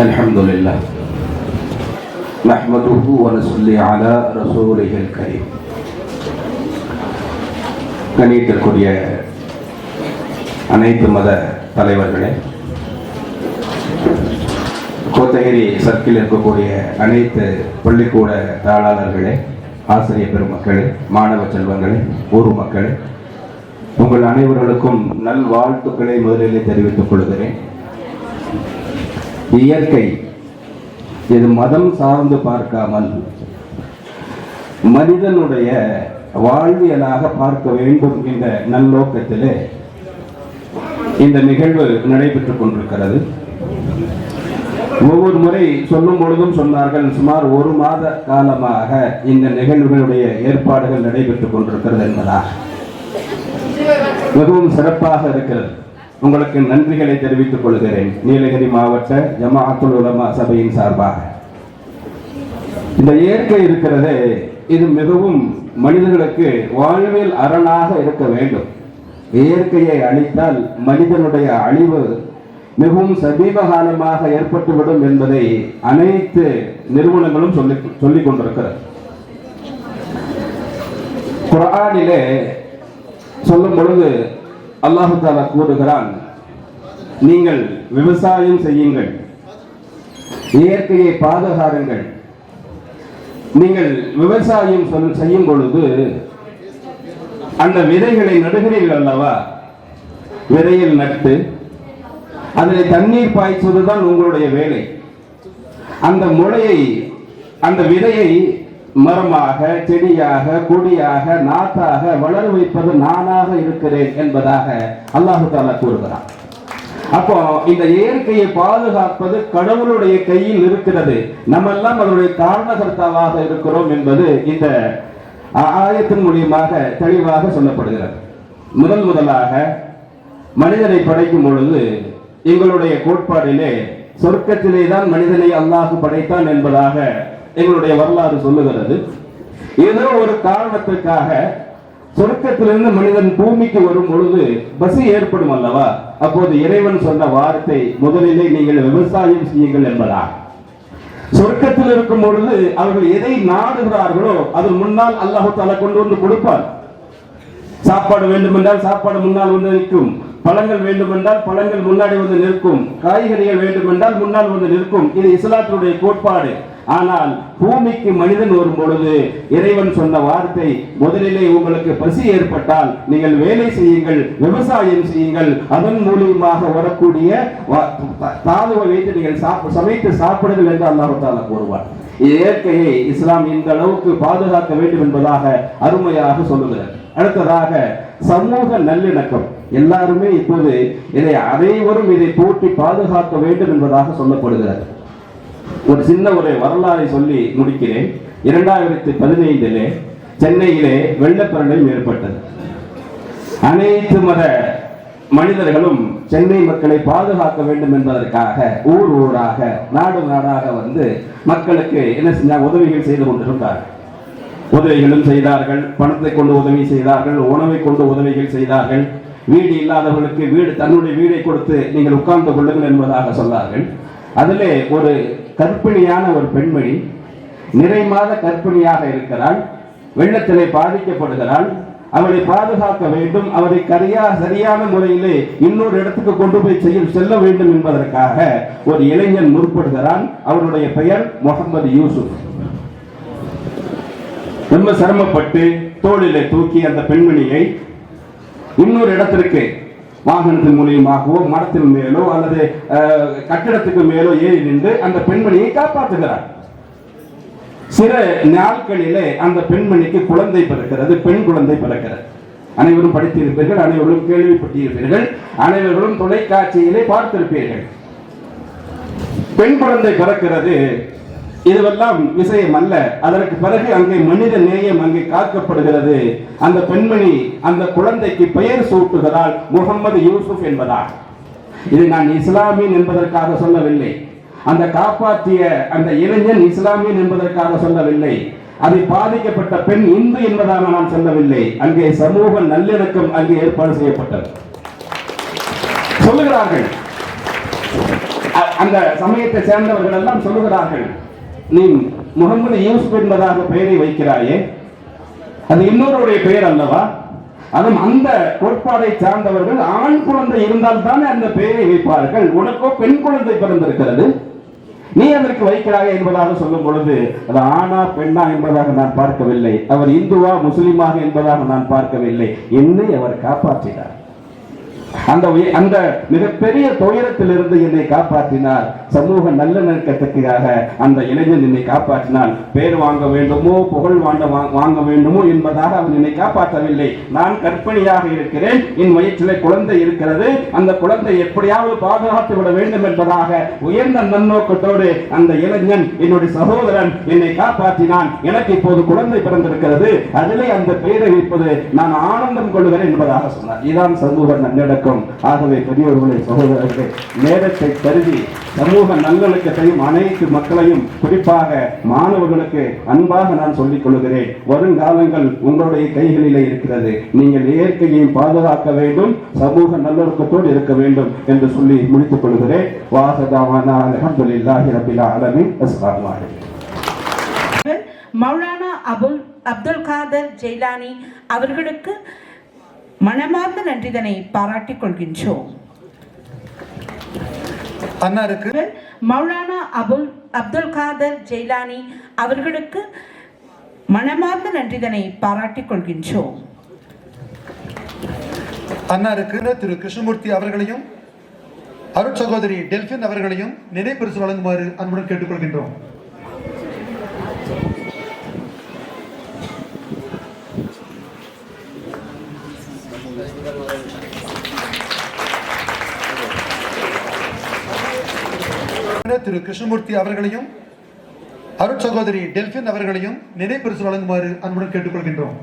الحمد لله نحمده ونصلي على رسوله الكريم கணியத்திற்குரிய அனைத்து மத தலைவர்களே கோத்தகிரி சர்க்கில் இருக்கக்கூடிய அனைத்து பள்ளிக்கூட தாளாளர்களே ஆசிரியர் பெருமக்களே மாணவ செல்வங்களே ஊர் மக்களே உங்கள் அனைவர்களுக்கும் நல்வாழ்த்துக்களை முதலிலே தெரிவித்துக் கொள்கிறேன் இயற்கை. இது மதம் சார்ந்து பார்க்காமல் மனிதனுடைய வாழ்வியலாக பார்க்க வேண்டும் என்ற நல்லோக்கத்திலே இந்த நிகழ்வு நடைபெற்றுக் கொண்டிருக்கிறது. ஒவ்வொரு முறை சொல்லும் பொழுதும் சொன்னார்கள் சுமார் ஒரு மாத காலமாக இந்த நிகழ்வுகளுடைய ஏற்பாடுகள் நடைபெற்றுக் கொண்டிருக்கிறது என்பதாக மிகவும் சிறப்பாக இருக்கிறது. உங்களுக்கு நன்றிகளை தெரிவித்துக் கொள்கிறேன். நீலகிரி மாவட்ட ஜமாஅத்துல் உலமா சபையின் சார்பாக. இந்த இயற்கை இருக்கிறதே இது மிகவும் மனிதர்களுக்கு வாழ்வில் அரணாக இருக்க வேண்டும். இயற்கையை அழித்தால் மனிதனுடைய அழிவு மிகவும் சமீப காலமாக ஏற்பட்டுவிடும் என்பதை அனைத்து நிறுவனங்களும் சொல்லி சொல்லிக் கொண்டிருக்கிறது. குரானிலே சொல்லும் பொழுது அல்லாஹு தாலா கூறுகிறான் நீங்கள் விவசாயம் செய்யுங்கள். இயற்கையை பாதுகாருங்கள். நீங்கள் விவசாயம் செய்யும் பொழுது அந்த விதைகளை நடுகிறீர்கள் அல்லவா? விதையில் நட்டு அதில் தண்ணீர் பாய்ச்சுவதுதான் உங்களுடைய வேலை. அந்த முளையை அந்த விதையை மரமாக செடியாக கொடியாக நாத்தாக வளர வைப்பது நானாக இருக்கிறேன் என்பதாக அல்லாஹு தாலா கூறுகிறான். அப்போ இந்த இயற்கையை பாதுகாப்பது கடவுளுடைய கையில் இருக்கிறது. நம்ம எல்லாம் அதனுடைய காரணகர்த்தாவாக இருக்கிறோம் என்பது இந்த ஆயத்தின் மூலியமாக தெளிவாக சொல்லப்படுகிறது. முதல் முதலாக மனிதனை படைக்கும் பொழுது எங்களுடைய கோட்பாடிலே சொர்க்கத்திலே தான் மனிதனை அல்லாஹு படைத்தான் என்பதாக எங்களுடைய வரலாறு சொல்லுகிறது. ஏதோ ஒரு காரணத்துக்காக சொர்க்கத்திலிருந்து மனிதன் பூமிக்கு வரும் பொழுது பசி ஏற்படும் அல்லவா? அப்போது இறைவன் சொன்ன வார்த்தை முதலிலே நீங்கள் விவசாயம் செய்யுங்கள் என்பதா சொர்க்கத்தில் இருக்கும் பொழுது அவர்கள் எதை நாடுகிறார்களோ அதன் முன்னால் அல்லாஹு தாலா கொண்டு வந்து கொடுப்பார். சாப்பாடு வேண்டும் என்றால் சாப்பாடு முன்னால் வந்து நிற்கும். பழங்கள் வேண்டும் என்றால் பழங்கள் முன்னாடி வந்து நிற்கும். காய்கறிகள் வேண்டும் என்றால் முன்னால் வந்து நிற்கும். இது இஸ்லாத்தினுடைய கோட்பாடு. ஆனால் பூமிக்கு மனிதன் வரும் பொழுது இறைவன் சொன்ன வார்த்தை முதலிலே உங்களுக்கு பசி ஏற்பட்டால் நீங்கள் வேலை செய்யுங்கள் விவசாயம் செய்யுங்கள் அதன் மூலியமாக வரக்கூடிய தாதுவை வைத்து நீங்கள் சமைத்து சாப்பிடுங்கள் என்று அல்லாஹு கூறுவார். இயற்கையை இஸ்லாம் இந்த அளவுக்கு பாதுகாக்க வேண்டும் என்பதாக அருமையாக சொல்லுகிறார். அடுத்ததாக சமூக நல்லிணக்கம். எல்லாருமே இப்போது இதை அனைவரும் இதை போட்டி பாதுகாக்க வேண்டும் என்பதாக சொல்லப்படுகிறது. ஒரு சின்ன ஒரு வரலாறை சொல்லி முடிக்கிறேன். இரண்டாயிரத்தி பதினைந்திலே சென்னையிலே வெள்ளப்பிரளயம் ஏற்பட்டது. அனைத்து மத மனிதர்களும் சென்னை மக்களை பாதுகாக்க வேண்டும் என்பதற்காக ஊர் ஊராக நாடு நாடாக வந்து மக்களுக்கு என்ன செஞ்சாங்க உதவிகள் செய்து கொண்டிருந்தார்கள். உதவிகளும் செய்தார்கள் பணத்தை கொண்டு உதவி செய்தார்கள் உணவை கொண்டு உதவிகள் செய்தார்கள். வீடு இல்லாதவர்களுக்கு வீடு தன்னுடைய வீடை கொடுத்து நீங்கள் உட்கார்ந்து கொள்ளுங்கள் என்பதாக சொன்னார்கள். அதிலே ஒரு கற்பிணியான ஒரு பெண்மணி நிறை மாத கற்பிணியாக இருக்கிறாள் வெள்ளத்திலே பாதிக்கப்படுகிறாள் அவளை பாதுகாக்க வேண்டும் அவரை கரியா சரியான முறையிலே இன்னொரு இடத்துக்கு கொண்டு போய் செய்ய செல்ல வேண்டும் என்பதற்காக ஒரு இளைஞன் முற்படுகிறான். அவருடைய பெயர் முகமது யூசுப். ரொம்ப சிரமப்பட்டு தோளிலே தூக்கி அந்த பெண்மணியை இன்னொரு இடத்திற்கு வாகனத்தின் மூலியமாகவோ மரத்தின் மேலோ அல்லது கட்டிடத்துக்கு மேலோ ஏறி நின்று அந்த பெண்மணியை காப்பாற்றுகிறார். சில நாட்களிலே அந்த பெண்மணிக்கு குழந்தை பிறக்கிறது பெண் குழந்தை பிறக்கிறது. அனைவரும் படித்திருப்பீர்கள் அனைவரும் கேள்விப்பட்டிருப்பீர்கள் அனைவரும் தொலைக்காட்சியிலே பார்த்திருப்பீர்கள். பெண் குழந்தை பிறக்கிறது இதுவெல்லாம் விஷயம் அல்ல அதற்கு பிறகு அங்கே மனித நேயம் அங்கே காக்கப்படுகிறது. அந்த பெண்மணி அந்த குழந்தைக்கு பெயர் சூட்டுகிறாள் முகமது யூசுப் என்பதால். இது நான் இஸ்லாமியன் என்பதற்காக சொல்லவில்லை. அந்த காப்பாற்றிய அந்த இளைஞன் இஸ்லாமியன் என்பதற்காக சொல்லவில்லை. அதை பாதிக்கப்பட்ட பெண் இந்து என்பதாக நான் சொல்லவில்லை. அங்கே சமூக நல்லிணக்கம் அங்கே ஏற்பாடு செய்யப்பட்டது. சொல்லுகிறார்கள். அந்த சமயத்தை சேர்ந்தவர்கள் எல்லாம் சொல்லுகிறார்கள். நீ முகமது யூசுப் என்பதாக பெயரை வைக்கிறாயே. அது இன்னொருடைய பெயர் அல்லவா? அதுவும் அந்த கோட்பாடை சார்ந்தவர்கள் ஆண் குழந்தை இருந்தால் தானே அந்த பெயரை வைப்பார்கள். உனக்கோ பெண் குழந்தை பிறந்திருக்கிறது. நீ அதற்கு வைக்கிறாய் என்பதாக சொல்லும் பொழுது அது ஆணா பெண்ணா என்பதாக நான் பார்க்கவில்லை. அவர் இந்துவா முஸ்லிமாக என்பதாக நான் பார்க்கவில்லை. என்னை அவர் காப்பாற்றினார். அந்த அந்த மிகப்பெரிய துயரத்திலிருந்து என்னை காப்பாற்றினார். சமூக நல்லிணக்கத்துக்காக அந்த இளைஞன் என்னை காப்பாற்றினான். பேர் வாங்க வேண்டுமோ புகழ் வாண்ட வாங்க வேண்டுமோ என்பதாக அவன் என்னை காப்பாற்றவில்லை. நான் கற்பனையாக இருக்கிறேன். என் வயிற்றிலே குழந்தை இருக்கிறது. அந்த குழந்தை எப்படியாவது பாதுகாத்து விட வேண்டும் என்பதாக உயர்ந்த நன்னோக்கத்தோடு அந்த இளைஞன் என்னுடைய சகோதரன் என்னை காப்பாற்றினான். எனக்கு இப்போது குழந்தை பிறந்திருக்கிறது. அதிலே அந்த பெயரை வைப்பது நான் ஆனந்தம் கொள்கிறேன் என்பதாக சொன்னார். இதான் சமூக நல்லடக்கம் ஆகவே பெரியவர்களே சகோதரர்களே நேரத்தை கருதி சமூக நல்லொழுக்கத்தையும் அனைத்து மக்களையும் குறிப்பாக மாணவர்களுக்கு அன்பாக நான் சொல்லிக் கொள்கிறேன். வருங்காலங்கள் உங்களுடைய கைகளிலே இருக்கிறது. நீங்கள் இயற்கையையும் பாதுகாக்க வேண்டும் சமூக நல்லொழுக்கத்தோடு இருக்க வேண்டும் என்று சொல்லி முடித்துக் கொள்கிறேன். வாசதாவான அலமதுல்லாஹி ரபில் ஆலமின். அஸ்ஸலாமு அலைக்கும். மௌலானா அபுல் அப்துல் காதர் ஜெய்லானி அவர்களுக்கு மனமார்ந்த நன்றிதனை பாராட்டிக் கொள்கின்றோம். அன்னாருக்கு மௌலானா அபுல் அப்துல் காதர் ஜெய்லானி அவர்களுக்கு மனமார்ந்த நன்றிதனை பாராட்டிக் கொள்கின்றோம். அன்னாருக்கு திரு கிருஷ்ணமூர்த்தி அவர்களையும் அருட்சகோதரி டெல்பின் அவர்களையும் நினைப்பரிசு வழங்குமாறு அன்புடன் கேட்டுக்கொள்கின்றோம். திரு கிருஷ்ணமூர்த்தி அவர்களையும் அருட்சகோதரி டெல்பின் அவர்களையும் நினைப்பரிசு வழங்குமாறு அன்புடன் கேட்டுக்கொள்கின்றோம்.